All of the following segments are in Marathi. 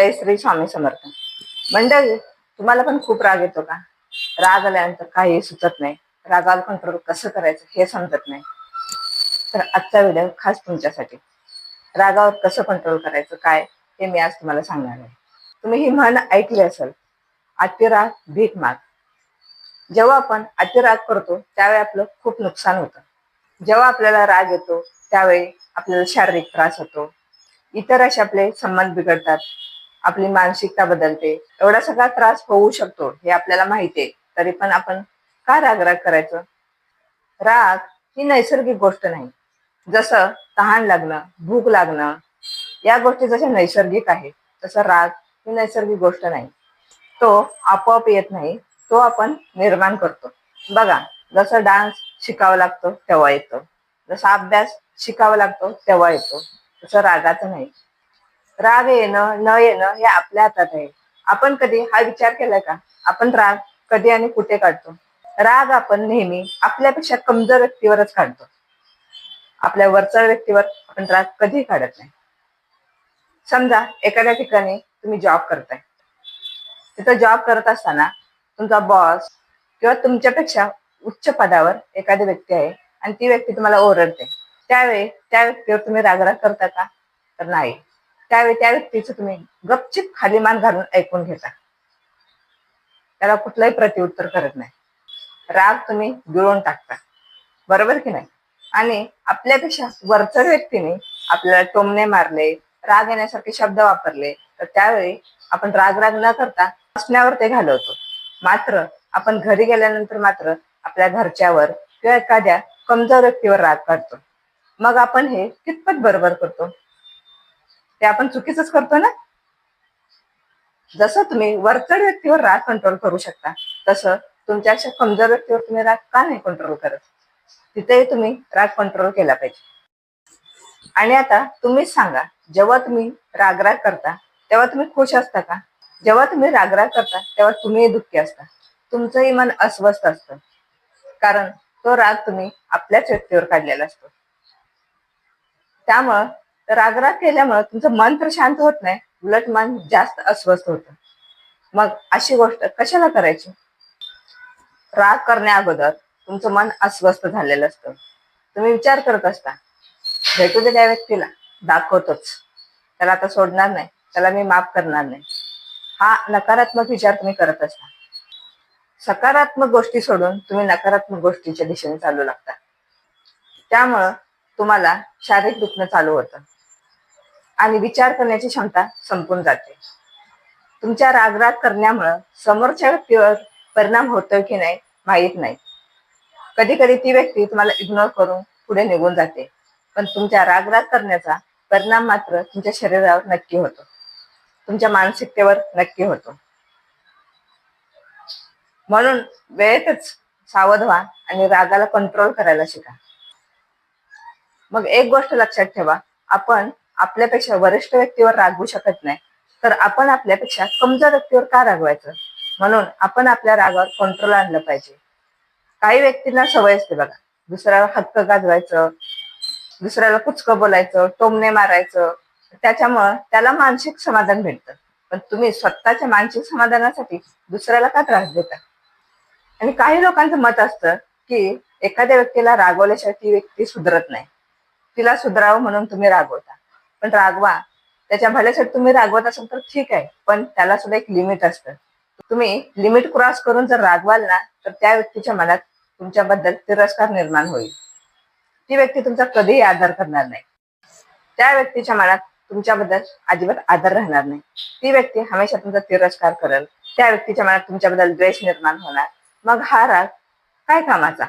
जय श्री स्वामी समर्थ. मंडळी तुम्हाला पण खूप राग येतो का? राग आल्यानंतर काही सुचत नाही. रागाला कंट्रोल कसं करायचं हे समजत नाही. तर आजचा व्हिडिओ खास तुमच्यासाठी. रागावर कसं कंट्रोल करायचं काय हे मी आज तुम्हाला सांगणार आहे. तुम्ही ही म्हण ऐकली असेल अतिराग भीक माग. जेव्हा आपण अतिराग करतो त्यावेळी आपलं खूप नुकसान होतं. जेव्हा आपल्याला राग येतो त्यावेळी आपल्याला शारीरिक त्रास होतो. इतर असे आपले संबंध बिघडतात. आपली मानसिकता बदलते. एवढा सगळा त्रास होऊ शकतो हे आपल्याला माहिती आहे. तरी पण आपण का राग राग करायचं? राग ही नैसर्गिक गोष्ट नाही. जसं तहान लागणं भूक लागणं या गोष्टी जशा नैसर्गिक आहे तसं राग ही नैसर्गिक गोष्ट नाही. तो आपोआप येत नाही तो आपण निर्माण करतो. बघा जसं डान्स शिकावा लागतो तेव्हा येतो. जसा अभ्यास शिकावा लागतो तेव्हा येतो. तसं रागाचं नाही. राग येणं न येणं हे आपल्या हातात आहे. आपण कधी हा विचार केलाय का? आपण राग कधी आणि कुठे काढतो? राग आपण नेहमी आपल्यापेक्षा कमजोर व्यक्तीवरच काढतो. आपल्या वरच्या व्यक्तीवर आपण राग कधी काढत नाही. समजा एखाद्या ठिकाणी तुम्ही जॉब करताय. तिथं जॉब करत असताना तुमचा बॉस किंवा तुमच्यापेक्षा उच्च पदावर एखादी व्यक्ती आहे आणि ती व्यक्ती तुम्हाला ओरडते. त्यावेळी त्या व्यक्तीवर तुम्ही रागराग करता का? तर नाही. त्यावेळी त्या व्यक्तीचं तुम्ही गपचिप खाली मान घालून ऐकून घेता. त्याला कुठलंही प्रतिउत्तर करत नाही. राग तुम्ही गिळून टाकता. बरोबर की नाही? आणि आपल्यापेक्षा वरचर व्यक्तीने आपल्याला टोमणे मारले राग येण्यासारखे शब्द वापरले तर त्यावेळी आपण राग राग न करता हसण्यावर ते घालवतो. मात्र आपण घरी गेल्यानंतर मात्र आपल्या घरच्यावर किंवा एखाद्या कमजोर व्यक्तीवर राग काढतो मग आपण हे कितपत बरोबर करतो? ते आपण चुकीच करतो ना? जसं तुम्ही वरचढ व्यक्तीवर राग कंट्रोल करू शकता तसं तुमच्यापेक्षा कमजोर व्यक्तीवर तुम्ही राग का नाही कंट्रोल करत? तिथेही तुम्ही राग कंट्रोल केला पाहिजे. आणि आता तुम्हीच सांगा जेव्हा तुम्ही रागराग करता तेव्हा तुम्ही खुश असता का? जेव्हा तुम्ही रागराग करता तेव्हा तुम्ही दुःखी असता. तुमचंही मन अस्वस्थ असतं. कारण तो राग तुम्ही आपल्याच व्यक्तीवर काढलेला असतो. त्यामुळं रागराग केल्यामुळे तुमचं मन तर शांत होत नाही उलट मन जास्त अस्वस्थ होतं. मग अशी गोष्ट कशाला करायची? राग करण्या अगोदर तुमचं मन अस्वस्थ झालेलं असतं. तुम्ही विचार करत असता भेटू दे त्या व्यक्तीला दाखवतोच. त्याला आता सोडणार नाही त्याला मी माफ करणार नाही. हा नकारात्मक विचार तुम्ही करत असता. सकारात्मक गोष्टी सोडून तुम्ही नकारात्मक गोष्टीच्या दिशेने चालू लागता. त्यामुळं तुम्हाला शारीरिक दुखणं चालू होतं. आणि विचार करण्याची क्षमता संपून जाते. तुमच्या रागराग करण्यामुळं समोरच्या व्यक्तीवर परिणाम होतोय की नाही माहीत नाही. कधी कधी ती व्यक्ती तुम्हाला इग्नोर करून पुढे निघून जाते. पण तुमच्या रागराग करण्याचा परिणाम मात्र तुमच्या शरीरावर नक्की होतो. तुमच्या मानसिकतेवर नक्की होतो. म्हणून वेळेतच सावध व्हा आणि रागाला कंट्रोल करायला शिका. मग एक गोष्ट लक्षात ठेवा. आपण आपल्यापेक्षा वरिष्ठ व्यक्तीवर रागवू शकत नाही. तर आपण आपल्यापेक्षा कमजोर व्यक्तीवर का रागवायचं? म्हणून आपण आपल्या रागावर कंट्रोल आणलं पाहिजे. काही व्यक्तींना सवय असते बघा. दुसऱ्याला हक्क गाजवायचं दुसऱ्याला कुचकं बोलायचं टोमणे मारायचं. त्याच्यामुळं त्याला मानसिक समाधान भेटतं. पण तुम्ही स्वतःच्या मानसिक समाधानासाठी दुसऱ्याला का त्रास देता? आणि काही लोकांचं मत असतं की एखाद्या व्यक्तीला रागवल्याशिवाय ती व्यक्ती सुधरत नाही. तिला सुधरावं म्हणून तुम्ही रागवता. पण रागवा. त्याच्या भल्यासाठी तुम्ही रागवत असाल तर ठीक आहे पण त्याला सुद्धा एक लिमिट असतं. तुम्ही लिमिट क्रॉस करून जर रागवाल ना तर त्या व्यक्तीच्या मनात तुमच्याबद्दल तिरस्कार निर्माण होईल. ती व्यक्ती तुमचा कधीही आदर करणार नाही. त्या व्यक्तीच्या मनात तुमच्याबद्दल अजिबात आदर राहणार नाही. ती व्यक्ती हमेशा तुमचा तिरस्कार करेल. त्या व्यक्तीच्या मनात तुमच्याबद्दल द्वेष निर्माण होणार. मग हा राग काय कामाचा?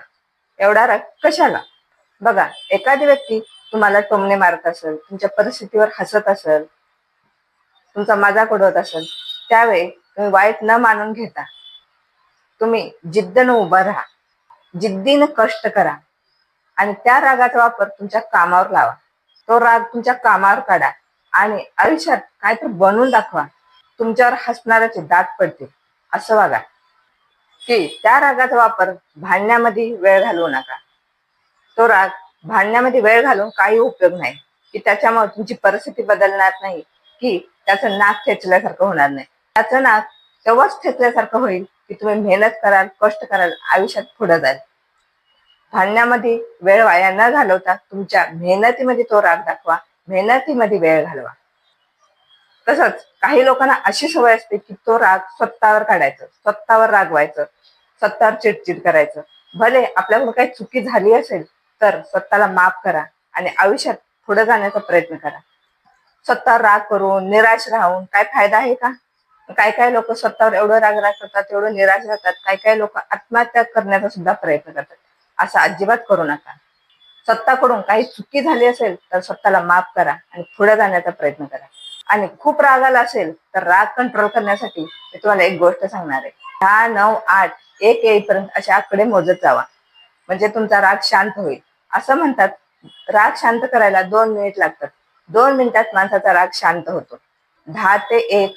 एवढा राग कशाला? बघा एखादी व्यक्ती तुम्हाला टोमणे मारत असेल तुमच्या परिस्थितीवर हसत असेल तुमचा मजाक उडवत असेल त्यावेळी तुम्ही वाईट न मानून घेता तुम्ही जिद्दनं उभं राहा जिद्दीनं कष्ट करा आणि त्या रागाचा वापर तुमच्या कामावर लावा. तो राग तुमच्या कामावर काढा आणि आयुष्यात काहीतरी बनवून दाखवा. तुमच्यावर हसणाऱ्याचे दात पडतील. असं वागा की त्या रागाचा वापर भांडण्यामध्ये वेळ घालवू नका. तो राग भांडण्यामध्ये वेळ घालून काही उपयोग नाही. की त्याच्यामुळे तुमची परिस्थिती बदलणार नाही. की त्याचं नाक ठेचल्यासारखं होणार नाही. त्याचं नाक तेव्हाच ठेचल्यासारखं होईल की तुम्ही मेहनत कराल कष्ट कराल आयुष्यात पुढे जाल. भांडण्यामध्ये वेळ वाया न घालवता तुमच्या मेहनतीमध्ये तो राग दाखवा. मेहनतीमध्ये वेळ घालवा. तसंच काही लोकांना अशी सवय असते की तो राग स्वतःवर काढायचं स्वतःवर रागवायचं स्वतःवर चिडचिड करायचं. भले आपल्याकडून काही चुकी झाली असेल तर स्वतःला माफ करा आणि आयुष्यात पुढे जाण्याचा प्रयत्न करा. स्वतः राग करून निराश राहून काय फायदा आहे का? काय काय लोक स्वतःवर एवढं राग राग करतात एवढं निराश राहतात काय काय लोक आत्महत्या करण्याचा सुद्धा प्रयत्न करतात. असं अजिबात करू नका. स्वतःकडून काही चुकी झाली असेल तर स्वतःला माफ करा आणि पुढे जाण्याचा प्रयत्न करा. आणि खूप राग आला असेल तर राग कंट्रोल करण्यासाठी मी तुम्हाला एक गोष्ट सांगणार आहे. दहा नऊ आठ एक येईपर्यंत अशा आकडे मोजत जावा. म्हणजे तुमचा राग शांत होईल. असं म्हणतात राग शांत करायला दोन मिनिट लागतात. दोन मिनिटात माणसाचा राग शांत होतो. दहा ते एक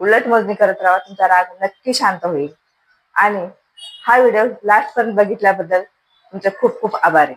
उलट मोजणी करत राहा तुमचा राग नक्की शांत होईल. आणि हा व्हिडिओ लास्ट पर्यंत बघितल्याबद्दल तुमचे खूप खूप आभार. आहे